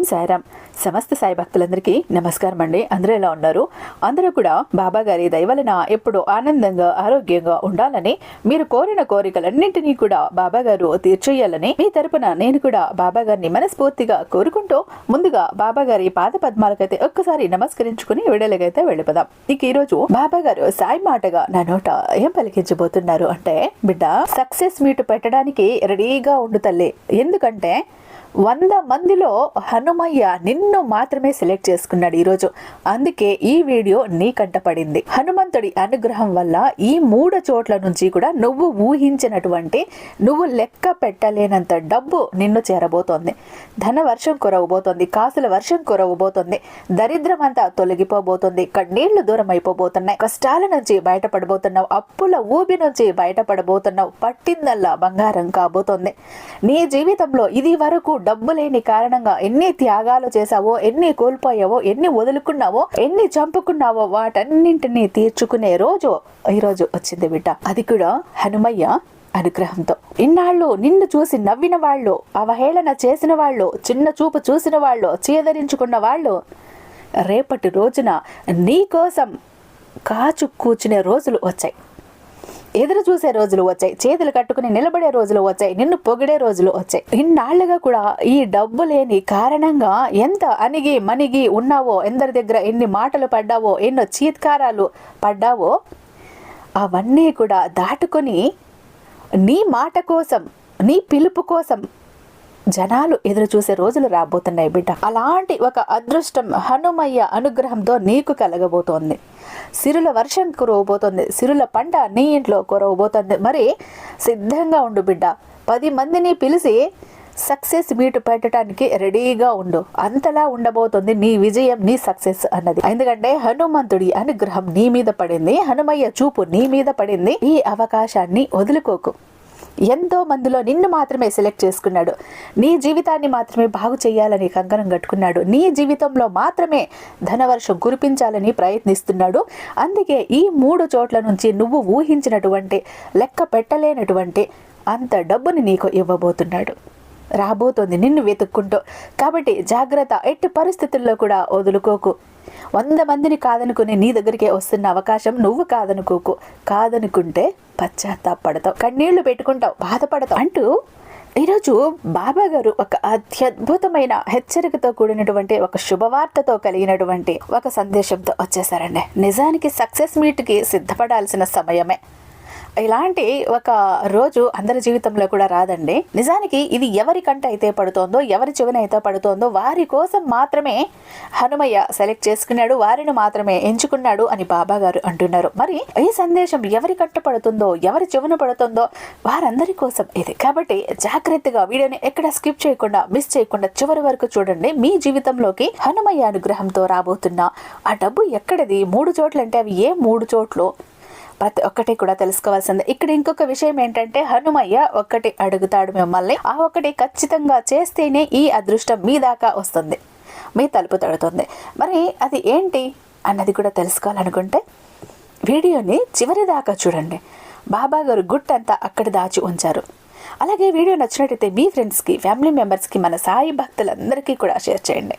ఓం సాయిరామ్. సమస్త సాయి భక్తులందరికీ నమస్కారం అండి అందరూ ఎలా ఉన్నారు? అందరూ కూడా బాబా గారి దయవలన ఎప్పుడు ఆనందంగా ఆరోగ్యంగా ఉండాలని మీరు కోరిన కోరికలన్నింటినీ కూడా బాబా గారు తీర్చేయాలని మీ తరపున నేను కూడా బాబా గారిని మనస్ఫూర్తిగా కోరుకుంటూ ముందుగా బాబా గారి పాద పద్మాలకైతే ఒక్కసారి నమస్కరించుకుని విడలకైతే వెళ్ళిపోదాం. ఇక ఈ రోజు బాబా గారు సాయి మాటగా నా నోట ఏం పలికించబోతున్నారు అంటే బిడ్డ సక్సెస్ మీటు పెట్టడానికి రెడీగా ఉండు తల్లి. ఎందుకంటే వంద మందిలో హనుమయ్య నిన్ను మాత్రమే సెలెక్ట్ చేసుకున్నాడు ఈరోజు. అందుకే ఈ వీడియో నీకంట పడింది. హనుమంతుడి అనుగ్రహం వల్ల ఈ మూడు చోట్ల నుంచి కూడా నువ్వు ఊహించినటువంటి నువ్వు లెక్క పెట్టలేనంత డబ్బు నిన్ను చేరబోతోంది. ధన వర్షం కురవబోతోంది కాసుల వర్షం కురవబోతోంది దరిద్రం అంతా తొలగిపోబోతోంది కన్నీళ్ళు దూరం అయిపోబోతున్నాయి కష్టాల నుంచి బయటపడబోతున్నావు అప్పుల ఊబి నుంచి బయటపడబోతున్నావు పట్టిందల్లా బంగారం కాబోతోంది. నీ జీవితంలో ఇది వరకు డబ్బు లేని కారణంగా ఎన్ని త్యాగాలు చేశావో ఎన్ని కోల్పోయావో ఎన్ని వదులుకున్నావో ఎన్ని చంపుకున్నావో వాటన్నింటినీ తీర్చుకునే రోజు ఈరోజు వచ్చింది బిడ్డ. అది కూడా హనుమయ్య అనుగ్రహంతో. ఇన్నాళ్ళు నిన్ను చూసి నవ్విన వాళ్ళు అవహేళన చేసిన వాళ్ళు చిన్న చూపు చూసిన వాళ్ళు చీదరించుకున్న వాళ్ళు రేపటి రోజున నీ కోసం కాచు కూర్చునే రోజులు వచ్చాయి. ఎదురు చూసే రోజులు వచ్చాయి. చేతులు కట్టుకుని నిలబడే రోజులు వచ్చాయి. నిన్ను పొగిడే రోజులు వచ్చాయి. ఇన్నాళ్ళుగా కూడా ఈ డబ్బు లేని కారణంగా ఎంత అణిగి మణిగి ఉన్నావో ఎందరి దగ్గర ఎన్ని మాటలు పడ్డావో ఎన్నో చీత్కారాలు పడ్డావో అవన్నీ కూడా దాటుకొని నీ మాట కోసం నీ పిలుపు కోసం జనాలు ఎదురు చూసే రోజులు రాబోతున్నాయి బిడ్డ. అలాంటి ఒక అదృష్టం హనుమయ్య అనుగ్రహంతో నీకు కలగబోతోంది. సిరుల వర్షం కురవబోతోంది. సిరుల పంట నీ ఇంట్లో కురవబోతోంది. మరి సిద్ధంగా ఉండు బిడ్డ. పది మందిని పిలిచి సక్సెస్ మీట్ పెట్టడానికి రెడీగా ఉండు. అంతలా ఉండబోతుంది నీ విజయం నీ సక్సెస్ అన్నది. ఎందుకంటే హనుమంతుడి అనుగ్రహం నీ మీద పడింది. హనుమయ్య చూపు నీ మీద పడింది. ఈ అవకాశాన్ని వదులుకోకు. ఎంతో మందిలో నిన్ను మాత్రమే సెలెక్ట్ చేసుకున్నాడు. నీ జీవితాన్ని మాత్రమే బాగు చేయాలని కంకణం కట్టుకున్నాడు. నీ జీవితంలో మాత్రమే ధనవర్షం కురిపించాలని ప్రయత్నిస్తున్నాడు. అందుకే ఈ మూడు చోట్ల నుంచి నువ్వు ఊహించినటువంటి లెక్క పెట్టలేనటువంటి అంత డబ్బుని నీకు ఇవ్వబోతున్నాడు. రాబోతోంది నిన్ను వెతుక్కుంటూ. కాబట్టి జాగ్రత్త ఎట్టి పరిస్థితుల్లో కూడా వదులుకోకు. వంద మందిని కాదనుకుని నీ దగ్గరికే వస్తున్న అవకాశం నువ్వు కాదనుకోకు. కాదనుకుంటే పశ్చాత్తాపడతావు. కన్నీళ్ళు పెట్టుకుంటావు బాధపడతావు అంటూ ఈరోజు బాబా గారు ఒక అత్యద్భుతమైన హెచ్చరికతో కూడినటువంటి ఒక శుభవార్తతో కలిగినటువంటి ఒక సందేశంతో వచ్చేసారండి. నిజానికి సక్సెస్ మీట్కి సిద్ధపడాల్సిన సమయమే. ఇలాంటి ఒక రోజు అందరి జీవితంలో కూడా రాదండి. నిజానికి ఇది ఎవరి కంట అయితే పడుతోందో ఎవరి చెవిన అయితే పడుతోందో వారి కోసం మాత్రమే హనుమయ్య సెలెక్ట్ చేసుకున్నాడు వారిని మాత్రమే ఎంచుకున్నాడు అని బాబా గారు అంటున్నారు. మరి ఈ సందేశం ఎవరి కంట పడుతుందో ఎవరి చెవిన పడుతుందో వారందరి కోసం ఇది. కాబట్టి జాగ్రత్తగా వీడియోని ఎక్కడ స్కిప్ చేయకుండా మిస్ చేయకుండా చివరి వరకు చూడండి. మీ జీవితంలోకి హనుమయ్య అనుగ్రహంతో రాబోతున్న ఆ డబ్బు ఎక్కడిది? మూడు చోట్లంటే అవి ఏ మూడు చోట్లు? ప్రతి ఒక్కటి కూడా తెలుసుకోవాల్సిందే. ఇక్కడ ఇంకొక విషయం ఏంటంటే హనుమయ్య ఒక్కటి అడుగుతాడు మిమ్మల్ని. ఆ ఒకటి ఖచ్చితంగా చేస్తేనే ఈ అదృష్టం మీ దాకా వస్తుంది. మీ తలుపు తడుతుంది. మరి అది ఏంటి అన్నది కూడా తెలుసుకోవాలనుకుంటే వీడియోని చివరి దాకా చూడండి. బాబా గారు గుట్టంతా అక్కడ దాచి ఉంచారు. అలాగే వీడియో నచ్చినట్టయితే మీ ఫ్రెండ్స్కి ఫ్యామిలీ మెంబర్స్కి మన సాయి భక్తులందరికీ కూడా షేర్ చేయండి.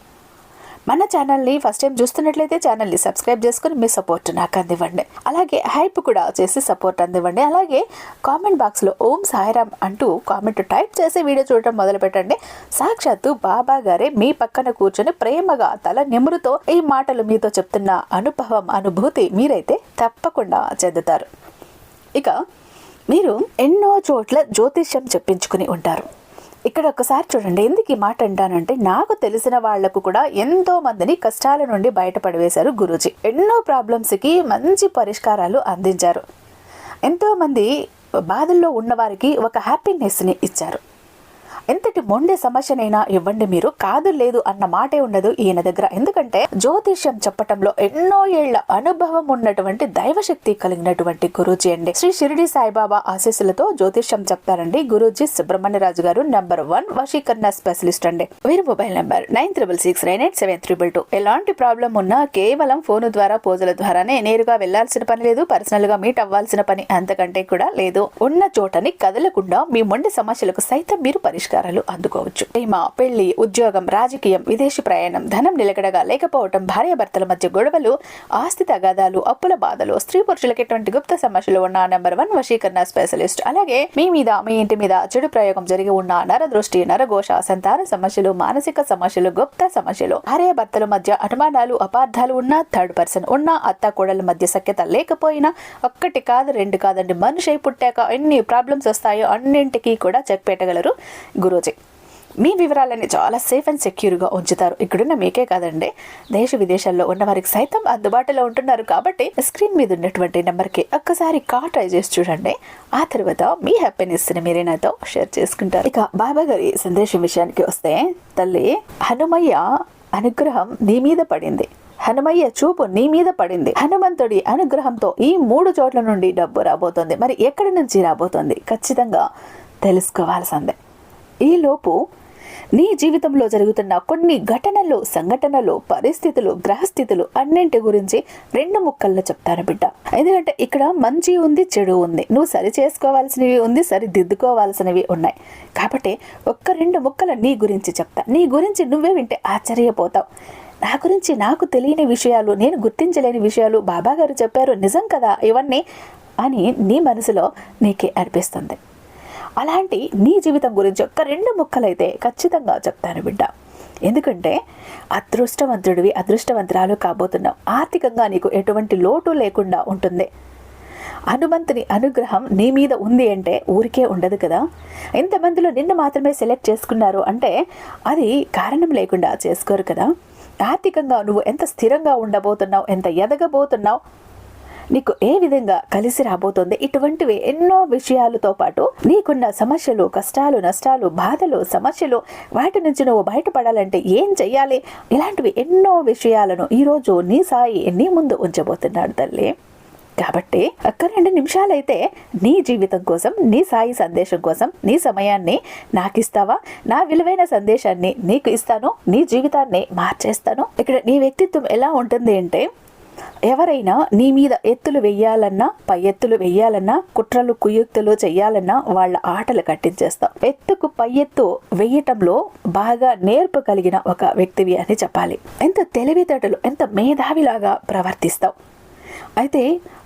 మన ఛానల్ని ఫస్ట్ టైం చూస్తున్నట్లయితే ఛానల్ని సబ్స్క్రైబ్ చేసుకుని మీ సపోర్ట్ నాకు అందివ్వండి. అలాగే హైప్ కూడా చేసి సపోర్ట్ అందివ్వండి. అలాగే కామెంట్ బాక్స్లో ఓం సాయిరామ్ అంటూ కామెంట్ టైప్ చేసి వీడియో చూడటం మొదలు పెట్టండి. సాక్షాత్తు బాబా గారే మీ పక్కన కూర్చొని ప్రేమగా తల నిమురుతో ఈ మాటలు మీతో చెప్తున్న అనుభవం అనుభూతి మీరైతే తప్పకుండా చెందుతారు. ఇక మీరు ఎన్నో చోట్ల జ్యోతిష్యం చెప్పించుకుని ఉంటారు. ఇక్కడ ఒకసారి చూడండి ఎందుకు ఈ మాట అంటానంటే నాకు తెలిసిన వాళ్ళకు కూడా ఎంతో మందిని కష్టాల నుండి బయటపడివేశారు గురూజీ. ఎన్నో ప్రాబ్లమ్స్కి మంచి పరిష్కారాలు అందించారు. ఎంతో మంది బాధల్లో ఉన్నవారికి ఒక హ్యాపీనెస్ని ఇచ్చారు. ఎంతటి మొండె సమస్యనైనా ఇవ్వండి మీరు. కాదు లేదు అన్న మాటే ఉండదు ఈయన దగ్గర. ఎందుకంటే జ్యోతిష్యం చెప్పటంలో ఎన్నో ఏళ్ళ అనుభవం ఉన్నటువంటి దైవశక్తి కలిగినటువంటి గురూజీ అండి. శ్రీ షిరిడి సాయిబాబా ఆశీస్సులతో జ్యోతిష్యం చెప్తారండి గురూజీ సుబ్రహ్మణ్యరాజు గారు నెంబర్ వన్ వశీకరణ స్పెషలిస్ట్ అండి. వీరి mobile number nine triple six nine eight seven triple two. ఎలాంటి ప్రాబ్లం ఉన్నా కేవలం ఫోన్ ద్వారా పూజల ద్వారానే నేరుగా వెళ్ళాల్సిన పని లేదు. పర్సనల్గా మీట్ అవ్వాల్సిన పని అంతకంటే కూడా లేదు. ఉన్న చోటని కదలకుండా మీ మొండి సమస్యలకు సైతం మీరు పరిష్కారం పరిష్కారాలు అందుకోవచ్చు. ప్రేమ పెళ్ళి ఉద్యోగం రాజకీయం విదేశీ ప్రయాణం ధనం నిలకడగా లేకపోవటం భార్యాభర్తల మధ్య గొడవలు ఆస్తి తగాదాలు అప్పుల బాధలు స్త్రీ పురుషులకు ఎటువంటి గుప్త సమస్యలు ఉన్న నెంబర్ వన్ వశీకరణ స్పెషలిస్ట్. అలాగే మీ మీద మీ ఇంటి మీద చెడు ప్రయోగం జరిగి ఉన్న నర దృష్టి నరఘోష సంతాన సమస్యలు మానసిక సమస్యలు గుప్త సమస్యలు భార్యాభర్తల మధ్య అనుమానాలు అపార్థాలు ఉన్న థర్డ్ పర్సన్ ఉన్న అత్త కోడల మధ్య సఖ్యత లేకపోయినా ఒక్కటి కాదు రెండు కాదండి. మనిషి పుట్టాక ఎన్ని ప్రాబ్లమ్స్ వస్తాయో అన్నింటికీ కూడా చెక్ పెట్టగలరు. గురూజీ. మీ వివరాలన్నీ చాలా సేఫ్ అండ్ సెక్యూర్గా ఉంచుతారు. ఇక్కడున్న మీకే కాదండి. దేశ విదేశాల్లో ఉన్న వారికి సైతం అందుబాటులో ఉంటున్నారు కాబట్టి స్క్రీన్ మీద ఉన్నటువంటి నెంబర్కి ఒక్కసారి కాల్ ట్రై చేసి చూడండి. ఆ తర్వాత మీ హ్యాపీనెస్ని మీరే నాతో షేర్ చేసుకుంటారు. ఇక బాబా గారి సందేశం విషయానికి వస్తే తల్లి హనుమయ్య అనుగ్రహం నీ మీద పడింది. హనుమయ్య చూపు నీ మీద పడింది. హనుమంతుడి అనుగ్రహంతో ఈ మూడు చోట్ల నుండి డబ్బు రాబోతుంది. మరి ఎక్కడి నుంచి రాబోతుంది? ఖచ్చితంగా తెలుసుకోవాల్సిందే. ఈలోపు నీ జీవితంలో జరుగుతున్న కొన్ని ఘటనలు సంఘటనలు పరిస్థితులు గ్రహస్థితులు అన్నింటి గురించి రెండు ముక్కల్లో చెప్తాను బిడ్డ? ఎందుకంటే ఇక్కడ మంచి ఉంది చెడు ఉంది. నువ్వు సరి చేసుకోవాల్సినవి ఉంది సరి దిద్దుకోవాల్సినవి ఉన్నాయి. కాబట్టి ఒక్క రెండు ముక్కలు నీ గురించి చెప్తా. నీ గురించి నువ్వే వింటే ఆశ్చర్యపోతావు. నా గురించి నాకు తెలియని విషయాలు నేను గుర్తించలేని విషయాలు బాబాగారు చెప్పారు. నిజం కదా? ఇవన్నీ అని నీ మనసులో నీకే అనిపిస్తుంది. అలాంటి నీ జీవితం గురించి ఒక్క రెండు ముక్కలైతే ఖచ్చితంగా చెప్తాను బిడ్డ. ఎందుకంటే అదృష్టవంతుడివి అదృష్టవంతురాలు కాబోతున్నావు. ఆర్థికంగా నీకు ఎటువంటి లోటు లేకుండా ఉంటుంది. హనుమంతుని అనుగ్రహం నీ మీద ఉంది అంటే ఊరికే ఉండదు కదా. ఎంతమందిలో నిన్ను మాత్రమే సెలెక్ట్ చేసుకున్నారు అంటే అది కారణం లేకుండా చేసుకోరు కదా. ఆర్థికంగా నువ్వు ఎంత స్థిరంగా ఉండబోతున్నావు ఎంత ఎదగబోతున్నావు నీకు ఏ విధంగా కలిసి రాబోతుంది? ఇటువంటివి ఎన్నో విషయాలతో పాటు నీకున్న సమస్యలు కష్టాలు నష్టాలు బాధలు సమస్యలు వాటి నుంచి నువ్వు బయటపడాలంటే ఏం చెయ్యాలి? ఇలాంటివి ఎన్నో విషయాలను ఈరోజు నీ సాయి నీ ముందు ఉంచబోతున్నాడు తల్లి. కాబట్టి ఒక్క రెండు నిమిషాలైతే నీ జీవితం కోసం నీ సాయి సందేశం కోసం నీ సమయాన్ని నాకు ఇస్తావా? నా విలువైన సందేశాన్ని నీకు ఇస్తాను నీ జీవితాన్ని మార్చేస్తాను. ఇక్కడ నీ వ్యక్తిత్వం ఎలా ఉంటుంది అంటే ఎవరైనా నీ మీద ఎత్తులు వెయ్యాలన్నా పై ఎత్తులు వెయ్యాలన్నా కుట్రలు కుయుక్తులు చెయ్యాలన్నా వాళ్ళ ఆటలు కట్టించేస్తావు ఎత్తుకు పై ఎత్తు వెయ్యటంలో బాగా నేర్పు కలిగిన ఒక వ్యక్తివి అని చెప్పాలి. ఎంత తెలివితేటలు ఎంత మేధావిలాగా ప్రవర్తిస్తావు అయితే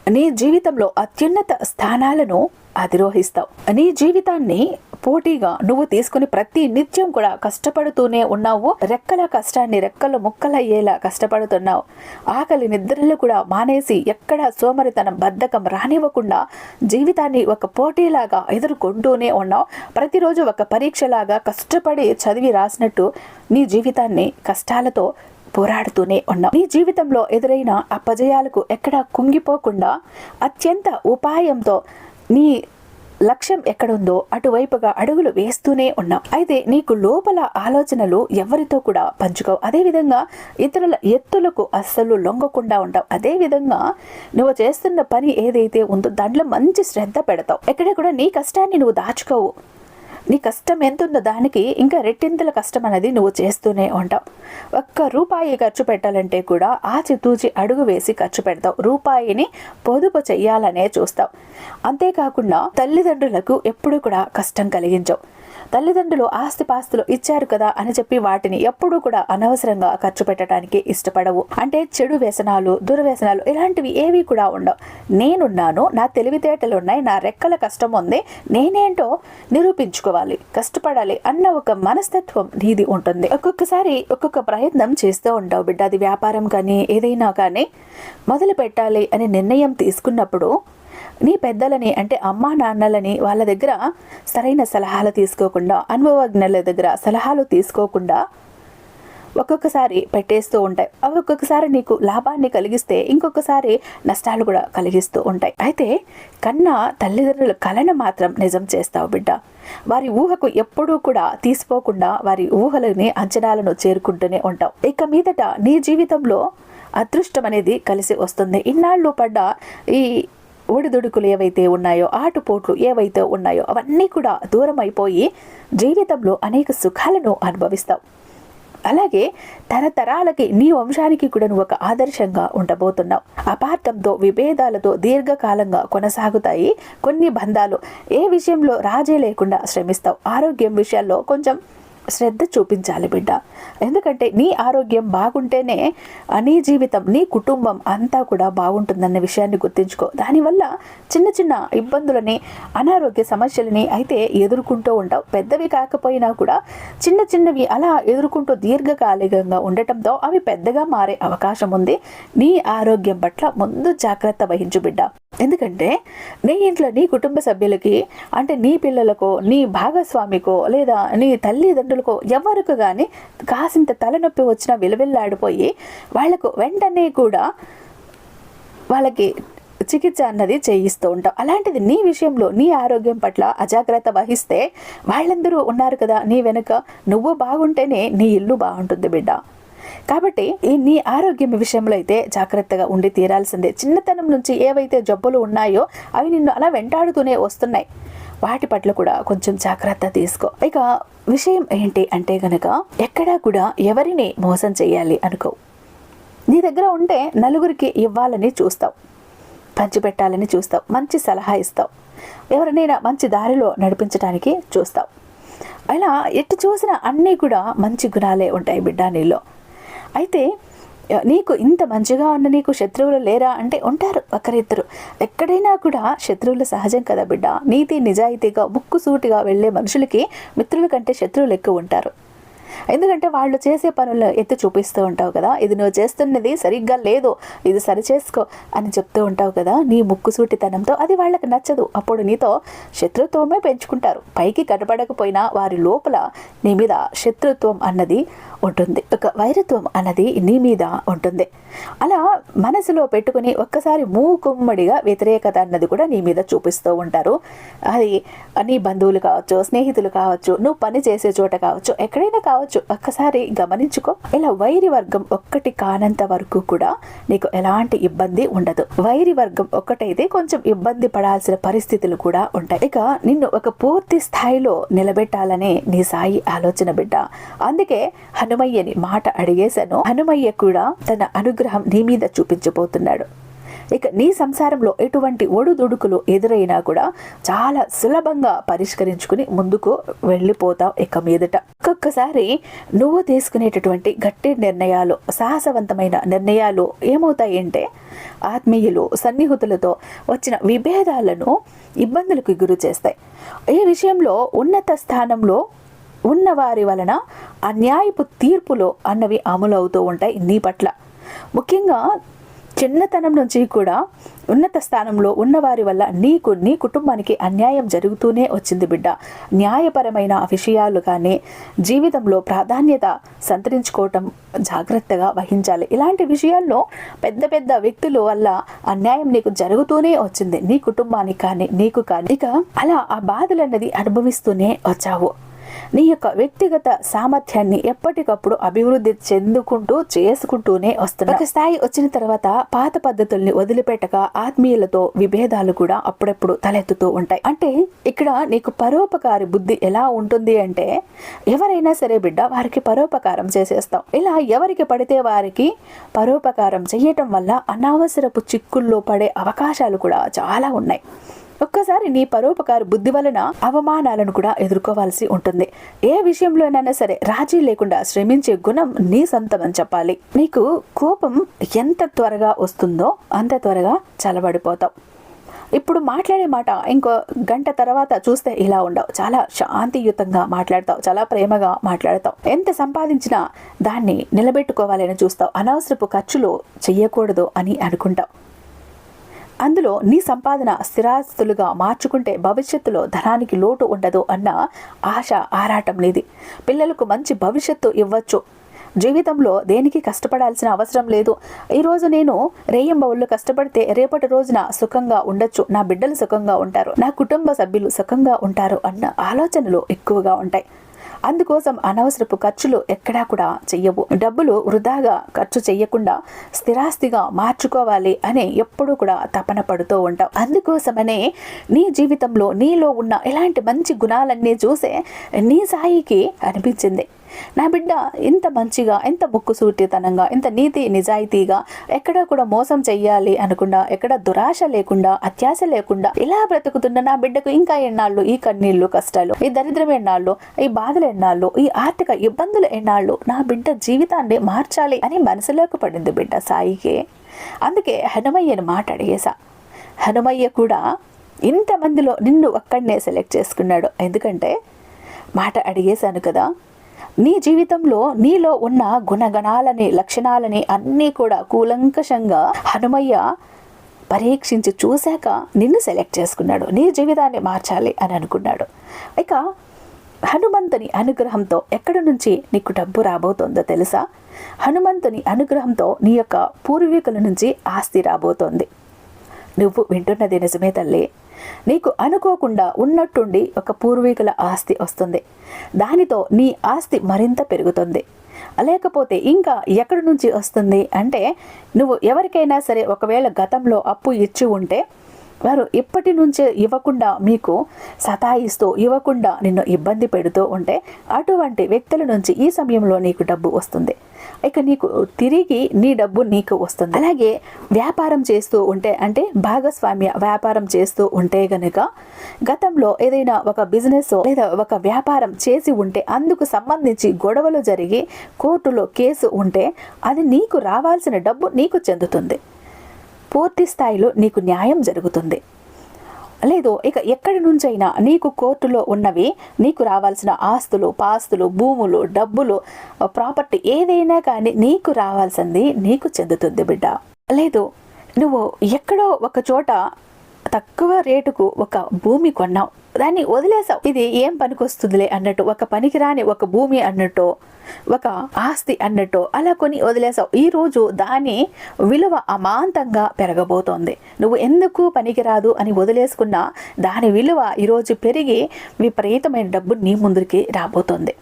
నీ జీవితంలో అత్యున్నత స్థానాలను అధిరోహిస్తావు నీ జీవితాన్ని పోటీగా నువ్వు తీసుకుని ప్రతి నిత్యం కూడా కష్టపడుతూనే ఉన్నావు. రెక్కల కష్టాన్ని రెక్కలు ముక్కలయ్యేలా కష్టపడుతున్నావు. ఆకలి నిద్రలు కూడా మానేసి ఎక్కడ సోమరితనం బద్ధకం రానివ్వకుండా జీవితాన్ని ఒక పోటీలాగా ఎదుర్కొంటూనే ఉన్నావు. ప్రతిరోజు ఒక పరీక్షలాగా కష్టపడి చదివి రాసినట్టు నీ జీవితాన్ని కష్టాలతో పోరాడుతూనే ఉన్నావు. నీ జీవితంలో ఎదురైన అపజయాలకు ఎక్కడా కుంగిపోకుండా అత్యంత ఉపాయంతో నీ లక్ష్యం ఎక్కడుందో అటువైపుగా అడుగులు వేస్తూనే ఉన్నాం. అయితే నీకు లోపల ఆలోచనలు ఎవరితో కూడా పంచుకోవు. అదేవిధంగా ఇతరుల ఎత్తులకు అస్సలు లొంగకుండా ఉంటావు. అదేవిధంగా నువ్వు చేస్తున్న పని ఏదైతే ఉందో దాంట్లో మంచి శ్రద్ధ పెడతావు. ఎక్కడ కూడా నీ కష్టాన్ని నువ్వు దాచుకోవు. నీ కష్టం ఎంత ఉందో దానికి ఇంకా రెట్టింతల కష్టం అనేది నువ్వు చేస్తూనే ఉంటావు. ఒక్క రూపాయి ఖర్చు పెట్టాలంటే కూడా ఆచితూచి అడుగు వేసి ఖర్చు పెడతావు. రూపాయిని పొదుపు చెయ్యాలనే చూస్తావు. అంతేకాకుండా తల్లిదండ్రులకు ఎప్పుడు కూడా కష్టం కలిగించవు. తల్లిదండ్రులు ఆస్తిపాస్తులు ఇచ్చారు కదా అని చెప్పి వాటిని ఎప్పుడూ కూడా అనవసరంగా ఖర్చు పెట్టడానికి ఇష్టపడవు. అంటే చెడు వ్యసనాలు దుర్వ్యసనాలు ఇలాంటివి ఏవి కూడా ఉండవు. నేనున్నాను నా తెలివితేటలు ఉన్నాయి నా రెక్కల కష్టం ఉంది నేనేంటో నిరూపించుకోవాలి కష్టపడాలి అన్న ఒక మనస్తత్వం నీది ఉంటుంది. ఒక్కొక్కసారి ఒక్కొక్క ప్రయత్నం చేస్తూ ఉంటావు బిడ్డ. అది వ్యాపారం కానీ ఏదైనా కానీ మొదలు పెట్టాలి అని నిర్ణయం తీసుకున్నప్పుడు నీ పెద్దలని అంటే అమ్మా నాన్నలని వాళ్ళ దగ్గర సరైన సలహాలు తీసుకోకుండా అనుభవజ్ఞుల దగ్గర సలహాలు తీసుకోకుండా ఒక్కొక్కసారి పెట్టేస్తూ ఉంటాయి. అవి ఒక్కొక్కసారి నీకు లాభాన్ని కలిగిస్తే ఇంకొకసారి నష్టాలు కూడా కలిగిస్తూ ఉంటాయి. అయితే కన్నా తల్లిదండ్రుల కళను మాత్రం నిజం చేస్తావు బిడ్డ. వారి ఊహకు ఎప్పుడూ కూడా తీసిపోకుండా వారి ఊహలని అంచనాలను చేరుకుంటూనే ఉంటావు. ఇక మీదట నీ జీవితంలో అదృష్టం అనేది కలిసి వస్తుంది. ఇన్నాళ్ళు పడ్డ ఈ ఒడిదుడుకులు ఏవైతే ఉన్నాయో ఆటుపోట్లు ఏవైతే ఉన్నాయో అవన్నీ కూడా దూరం అయిపోయి జీవితంలో అనేక సుఖాలను అనుభవిస్తావు. అలాగే తరతరాలకి నీ వంశానికి కూడా నువ్వు ఒక ఆదర్శంగా ఉండబోతున్నావు. అపార్థంతో విభేదాలతో దీర్ఘకాలంగా కొనసాగుతాయి. కొన్ని బంధాలు ఏ విషయంలో రాజీ లేకుండా శ్రమిస్తావు. ఆరోగ్యం విషయాల్లో కొంచెం శ్రద్ధ చూపించాలి బిడ్డ. ఎందుకంటే నీ ఆరోగ్యం బాగుంటేనే నీ జీవితం నీ కుటుంబం అంతా కూడా బాగుంటుందన్న విషయాన్ని గుర్తుంచుకో. దానివల్ల చిన్న చిన్న ఇబ్బందులని అనారోగ్య సమస్యలని అయితే ఎదుర్కొంటూ ఉంటావు పెద్దవి కాకపోయినా కూడా చిన్న చిన్నవి అలా ఎదుర్కొంటూ దీర్ఘకాలికంగా ఉండటంతో అవి పెద్దగా మారే అవకాశం ఉంది. నీ ఆరోగ్యం పట్ల ముందు జాగ్రత్త వహించు బిడ్డ. ఎందుకంటే నీ ఇంట్లో నీ కుటుంబ సభ్యులకి అంటే నీ పిల్లలకో నీ భాగస్వామికో లేదా నీ తల్లిదండ్రులకో ఎవరికి కానీ కాసింత తలనొప్పి వచ్చినా విలువెల్లాడిపోయి వాళ్ళకు వెంటనే కూడా వాళ్ళకి చికిత్స అన్నది చేయిస్తూ ఉంటాం. అలాంటిది నీ విషయంలో నీ ఆరోగ్యం పట్ల అజాగ్రత్త వహిస్తే వాళ్ళందరూ ఉన్నారు కదా నీ వెనుక నువ్వు బాగుంటేనే నీ ఇల్లు బాగుంటుంది బిడ్డ. కాబట్టి ఈ నీ ఆరోగ్యం విషయంలో అయితే జాగ్రత్తగా ఉండి తీరాల్సిందే. చిన్నతనం నుంచి ఏవైతే జబ్బులు ఉన్నాయో అవి నిన్ను అలా వెంటాడుతూనే వస్తున్నాయి. వాటి పట్ల కూడా కొంచెం జాగ్రత్త తీసుకో. ఇక విషయం ఏంటి అంటే గనక ఎక్కడా కూడా ఎవరిని మోసం చేయాలి అనుకో. నీ దగ్గర ఉంటే నలుగురికి ఇవ్వాలని చూస్తావు. పంచిపెట్టాలని చూస్తావు. మంచి సలహా ఇస్తావు. ఎవరినైనా మంచి దారిలో నడిపించడానికి చూస్తావు. అలా ఎటు చూసిన అన్నీ కూడా మంచి గుణాలే ఉంటాయి బిడ్డ నీలో. అయితే నీకు ఇంత మంచిగా ఉన్న నీకు శత్రువులు లేరా? అంటే ఉంటారు ఒకరిద్దరు. ఎక్కడైనా కూడా శత్రువులు సహజం కదా బిడ్డ? నీతి నిజాయితీగా ముక్కుసూటిగా వెళ్ళే మనుషులకి మిత్రుల కంటే శత్రువులు ఎక్కువ ఉంటారు. ఎందుకంటే వాళ్ళు చేసే పనులు ఎత్తి చూపిస్తూ ఉంటావు కదా. ఇది నువ్వు చేస్తున్నది సరిగ్గా లేదు ఇది సరి చేసుకో అని చెప్తూ ఉంటావు కదా. నీ ముక్కుసూటితనంతో అది వాళ్ళకి నచ్చదు. అప్పుడు నీతో శత్రుత్వమే పెంచుకుంటారు. పైకి కనపడకపోయినా వారి లోపల నీ మీద శత్రుత్వం అన్నది ఉంటుంది. ఒక వైరత్వం అన్నది నీ మీద ఉంటుంది. అలా మనసులో పెట్టుకుని ఒక్కసారి మూకుమ్మడిగా వ్యతిరేకత అన్నది కూడా నీ మీద చూపిస్తూ ఉంటారు. అది నీ బంధువులు కావచ్చు స్నేహితులు కావచ్చు నువ్వు పని చేసే చోట కావచ్చు ఎక్కడైనా కావచ్చు ఒక్కసారి గమనించుకో. ఇలా వైరి వర్గం ఒక్కటి కానంత వరకు కూడా నీకు ఎలాంటి ఇబ్బంది ఉండదు. వైరి వర్గం ఒక్కటైతే కొంచెం ఇబ్బంది పడాల్సిన పరిస్థితులు కూడా ఉంటాయి. ఇక నిన్ను ఒక పూర్తి స్థాయిలో నిలబెట్టాలనే నీ సాయి ఆలోచన బిడ్డ. అందుకే హను హనుమయ్యని మాట అడిగేశాను. హనుమయ్య కూడా తన అనుగ్రహం నీ మీద చూపించబోతున్నాడు. ఇక నీ సంసారంలో ఎటువంటి ఒడుదుడుకులు ఎదురైనా కూడా చాలా సులభంగా పరిష్కరించుకుని ముందుకు వెళ్ళిపోతావు ఇక మీదట. ఒక్కొక్కసారి నువ్వు తీసుకునేటటువంటి గట్టి నిర్ణయాలు సాహసవంతమైన నిర్ణయాలు ఏమవుతాయంటే ఆత్మీయులు సన్నిహితులతో వచ్చిన విభేదాలను ఇబ్బందులకు గురి చేస్తాయి ఈ విషయంలో ఉన్నత స్థానంలో ఉన్నవారి వలన అన్యాయపు తీర్పులో అన్నవి అమలవుతూ ఉంటాయి నీ పట్ల. ముఖ్యంగా చిన్నతనం నుంచి కూడా ఉన్నత స్థానంలో ఉన్నవారి వల్ల నీకు నీ కుటుంబానికి అన్యాయం జరుగుతూనే వచ్చింది బిడ్డ. న్యాయపరమైన విషయాలు కానీ జీవితంలో ప్రాధాన్యత సంతరించుకోవటం జాగ్రత్తగా వహించాలి. ఇలాంటి విషయాల్లో పెద్ద పెద్ద వ్యక్తుల వల్ల అన్యాయం నీకు జరుగుతూనే వచ్చింది. నీ కుటుంబానికి కానీ నీకు కానీ. ఇక అలా ఆ బాధలన్నది అనుభవిస్తూనే వచ్చావు. నీ యొక్క వ్యక్తిగత సామర్థ్యాన్ని ఎప్పటికప్పుడు అభివృద్ధి చెందుకుంటూ చేసుకుంటూనే వస్తున్నా. ఒక స్థాయి వచ్చిన తర్వాత పాత పద్ధతుల్ని వదిలిపెట్టక ఆత్మీయులతో విభేదాలు కూడా అప్పుడప్పుడు తలెత్తుతూ ఉంటాయి. అంటే ఇక్కడ నీకు పరోపకారి బుద్ధి ఎలా ఉంటుంది అంటే ఎవరైనా సరే బిడ్డ వారికి పరోపకారం చేసేస్తాం. ఇలా ఎవరికి పడితే వారికి పరోపకారం చేయటం వల్ల అనవసరపు చిక్కుల్లో పడే అవకాశాలు కూడా చాలా ఉన్నాయి. ఒక్కసారి నీ పరోపకార బుద్ధి వలన అవమానాలను కూడా ఎదుర్కోవాల్సి ఉంటుంది. ఏ విషయంలోనైనా సరే రాజీ లేకుండా శ్రమించే గుణం నీ సొంతమని చెప్పాలి. నీకు కోపం ఎంత త్వరగా వస్తుందో అంత త్వరగా చలబడిపోతావు. ఇప్పుడు మాట్లాడే మాట ఇంకో గంట తర్వాత చూస్తే ఇలా ఉండవు. చాలా శాంతియుతంగా మాట్లాడతావు. చాలా ప్రేమగా మాట్లాడతావు. ఎంత సంపాదించినా దాన్ని నిలబెట్టుకోవాలని చూస్తావు. అనవసరపు ఖర్చులు చెయ్యకూడదు అని అనుకుంటావు. అందులో నీ సంపాదన స్థిరాస్తులుగా మార్చుకుంటే భవిష్యత్తులో ధనానికి లోటు ఉండదు అన్న ఆశ ఆరాటం నీది. పిల్లలకు మంచి భవిష్యత్తు ఇవ్వచ్చు. జీవితంలో దేనికి కష్టపడాల్సిన అవసరం లేదు. ఈరోజు నేను రేయంబవుళ్ళు కష్టపడితే రేపటి రోజున సుఖంగా ఉండొచ్చు. నా బిడ్డలు సుఖంగా ఉంటారు. నా కుటుంబ సభ్యులు సుఖంగా ఉంటారు అన్న ఆలోచనలు ఎక్కువగా ఉంటాయి. అందుకోసం అనవసరపు ఖర్చులు ఎక్కడా కూడా చెయ్యవు. డబ్బులు వృధాగా ఖర్చు చెయ్యకుండా స్థిరాస్తిగా మార్చుకోవాలి అని ఎప్పుడూ కూడా తపన పడుతూ ఉంటాం అందుకోసమనే నీ జీవితంలో నీలో ఉన్న ఇలాంటి మంచి గుణాలన్నీ చూసే నీ సాయికి అనిపించింది. నా బిడ్డ ఇంత మంచిగా ఎంత ముక్కుసూటితనంగా ఇంత నీతి నిజాయితీగా ఎక్కడ కూడా మోసం చెయ్యాలి అనకుండా ఎక్కడ దురాశ లేకుండా అత్యాశ లేకుండా ఇలా బ్రతుకుతున్న నా బిడ్డకు ఇంకా ఎన్నాళ్ళు ఈ కన్నీళ్ళు కష్టాలు ఈ దరిద్రం ఎన్నాళ్ళు ఈ బాధలు ఎన్నాళ్ళు ఈ ఆర్థిక ఇబ్బందులు ఎన్నాళ్ళు నా బిడ్డ జీవితాన్ని మార్చాలి అని మనసులోకి పడింది బిడ్డ సాయికి. అందుకే హనుమయ్యని మాట అడిగేశా. హనుమయ్య కూడా ఇంతమందిలో నిన్ను ఒక్కడనే సెలెక్ట్ చేసుకున్నాడు. ఎందుకంటే మాట అడిగేశాను కదా నీ జీవితంలో నీలో ఉన్న గుణగణాలని లక్షణాలని అన్నీ కూడా కూలంకషంగా హనుమయ్య పరీక్షించి చూశాక నిన్ను సెలెక్ట్ చేసుకున్నాడు. నీ జీవితాన్ని మార్చాలి అని అనుకున్నాడు. ఇక హనుమంతుని అనుగ్రహంతో ఎక్కడి నుంచి నీకు డబ్బు రాబోతోందో తెలుసా? హనుమంతుని అనుగ్రహంతో నీ యొక్క పూర్వీకుల నుంచి ఆస్తి రాబోతోంది. నువ్వు వింటున్నది నిజమే తల్లి. నీకు అనుకోకుండా ఉన్నట్టుండి ఒక పూర్వీకుల ఆస్తి వస్తుంది. దానితో నీ ఆస్తి మరింత పెరుగుతుంది. లేకపోతే ఇంకా ఎక్కడి నుంచి వస్తుంది అంటే నువ్వు ఎవరికైనా సరే ఒకవేళ గతంలో అప్పు ఇచ్చి ఉంటే వారు ఇప్పటి నుంచే ఇవ్వకుండా మీకు సతాయిస్తూ ఇవ్వకుండా నిన్ను ఇబ్బంది పెడుతూ ఉంటే అటువంటి వ్యక్తుల నుంచి ఈ సమయంలో నీకు డబ్బు వస్తుంది. ఇక నీకు తిరిగి నీ డబ్బు నీకు వస్తుంది. అలాగే వ్యాపారం చేస్తూ ఉంటే అంటే భాగస్వామ్య వ్యాపారం చేస్తూ ఉంటే గనుక గతంలో ఏదైనా ఒక బిజినెస్ లేదా ఒక వ్యాపారం చేసి ఉంటే అందుకు సంబంధించి గొడవలు జరిగి కోర్టులో కేసు ఉంటే అది నీకు రావాల్సిన డబ్బు నీకు చెందుతుంది. పూర్తి స్థాయిలో నీకు న్యాయం జరుగుతుంది. లేదు ఇక ఎక్కడి నుంచైనా నీకు కోర్టులో ఉన్నవి నీకు రావాల్సిన ఆస్తులు పాస్తులు భూములు డబ్బులు ప్రాపర్టీ ఏదైనా కానీ నీకు రావాల్సింది నీకు చెందుతుంది బిడ్డ. లేదు నువ్వు ఎక్కడో ఒక చోట తక్కువ రేటుకు ఒక భూమి కొన్నావు. దాన్ని వదిలేసావు. ఇది ఏం పనికొస్తుందిలే అన్నట్టు ఒక పనికిరాని ఒక భూమి అన్నట్టు ఒక ఆస్తి అన్నట్టు అలా కొని వదిలేసావు. ఈ రోజు దాని విలువ అమాంతంగా పెరగబోతోంది. నువ్వు ఎందుకు పనికిరాదు అని వదిలేసుకున్నా దాని విలువ ఈరోజు పెరిగి విపరీతమైన డబ్బు నీ ముందుకి రాబోతోంది.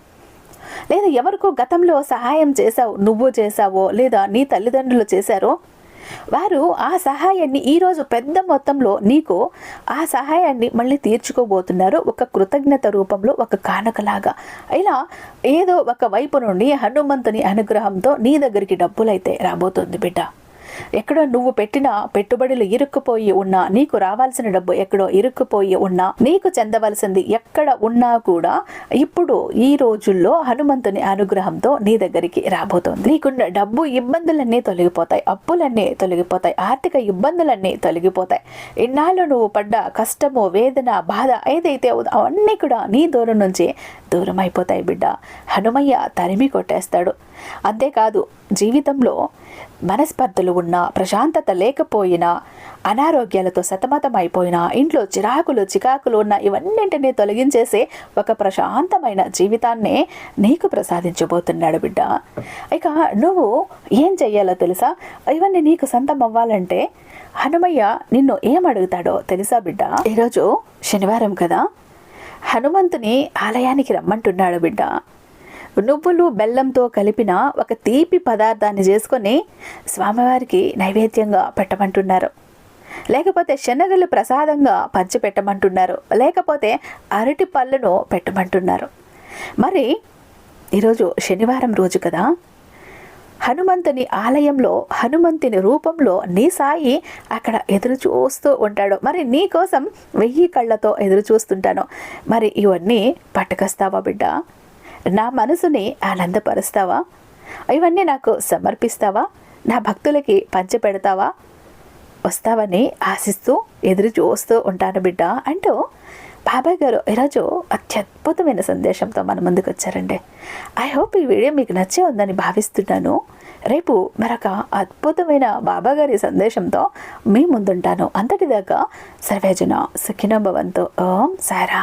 లేదా ఎవరికో గతంలో సహాయం చేశావు నువ్వు చేశావో లేదా నీ తల్లిదండ్రులు చేశారో వారు ఆ సహాయాన్ని ఈరోజు పెద్ద మొత్తంలో నీకు ఆ సహాయాన్ని మళ్ళీ తీర్చుకోబోతున్నారు. ఒక కృతజ్ఞత రూపంలో ఒక కానుకలాగా. ఇలా ఏదో ఒక వైపు నుండి హనుమంతుని అనుగ్రహంతో నీ దగ్గరికి డబ్బులైతే రాబోతుంది బిడ్డ. ఎక్కడో నువ్వు పెట్టిన పెట్టుబడులు ఇరుక్కుపోయి ఉన్నా నీకు రావాల్సిన డబ్బు ఎక్కడో ఇరుక్కుపోయి ఉన్నా నీకు చెందవలసింది ఎక్కడ ఉన్నా కూడా ఇప్పుడు ఈ రోజుల్లో హనుమంతుని అనుగ్రహంతో నీ దగ్గరికి రాబోతోంది. నీకున్న డబ్బు ఇబ్బందులన్నీ తొలగిపోతాయి అప్పులన్నీ తొలగిపోతాయి ఆర్థిక ఇబ్బందులన్నీ తొలగిపోతాయి. ఇన్నాళ్ళు నువ్వు పడ్డ కష్టము వేదన బాధ ఏదైతే అవన్నీ కూడా నీ దూరం నుంచి దూరం అయిపోతాయి బిడ్డ. హనుమయ్య తరిమి కొట్టేస్తాడు. అంతేకాదు జీవితంలో మనస్పర్ధలు ఉన్నా ప్రశాంతత లేకపోయినా అనారోగ్యాలతో సతమతం అయిపోయినా ఇంట్లో చిరాకులు చికాకులు ఉన్న ఇవన్నింటినీ తొలగించేసే ఒక ప్రశాంతమైన జీవితాన్నే నీకు ప్రసాదించబోతున్నాడు బిడ్డ. ఇక నువ్వు ఏం చెయ్యాలో తెలుసా? ఇవన్నీ నీకు సొంతం అవ్వాలంటే హనుమయ్య నిన్ను ఏం అడుగుతాడో తెలుసా బిడ్డ? ఈరోజు శనివారం కదా. హనుమంతుని ఆలయానికి రమ్మంటున్నాడు బిడ్డ. నువ్వులు బెల్లంతో కలిపిన ఒక తీపి పదార్థాన్ని చేసుకొని స్వామివారికి నైవేద్యంగా పెట్టమంటున్నారు. లేకపోతే శనగలు ప్రసాదంగా పంచిపెట్టమంటున్నారు లేకపోతే అరటి పళ్ళను పెట్టమంటున్నారు. మరి ఈరోజు శనివారం రోజు కదా? హనుమంతుని ఆలయంలో హనుమంతుని రూపంలో నీ సాయి అక్కడ ఎదురు చూస్తూ ఉంటాడు. మరి నీ కోసం వెయ్యి కళ్ళతో ఎదురు చూస్తుంటాను. మరి ఇవన్నీ పట్టుకొస్తావా బిడ్డ? నా మనసుని ఆనందపరుస్తావా? ఇవన్నీ నాకు సమర్పిస్తావా? నా భక్తులకి పంచిపెడతావా? వస్తావని ఆశిస్తూ ఎదురు చూస్తూ ఉంటాను బిడ్డ అంటూ బాబాయ్ గారు ఈరోజు అత్యద్భుతమైన సందేశంతో మన ముందుకు వచ్చారండి. ఐ హోప్ ఈ వీడియో మీకు నచ్చే ఉందని భావిస్తున్నాను. రేపు మరొక అద్భుతమైన బాబా గారి సందేశంతో మీ ముందుంటాను. అంతటిదాకా సర్వేజన సుఖినోభవంతో. ఓం సారా.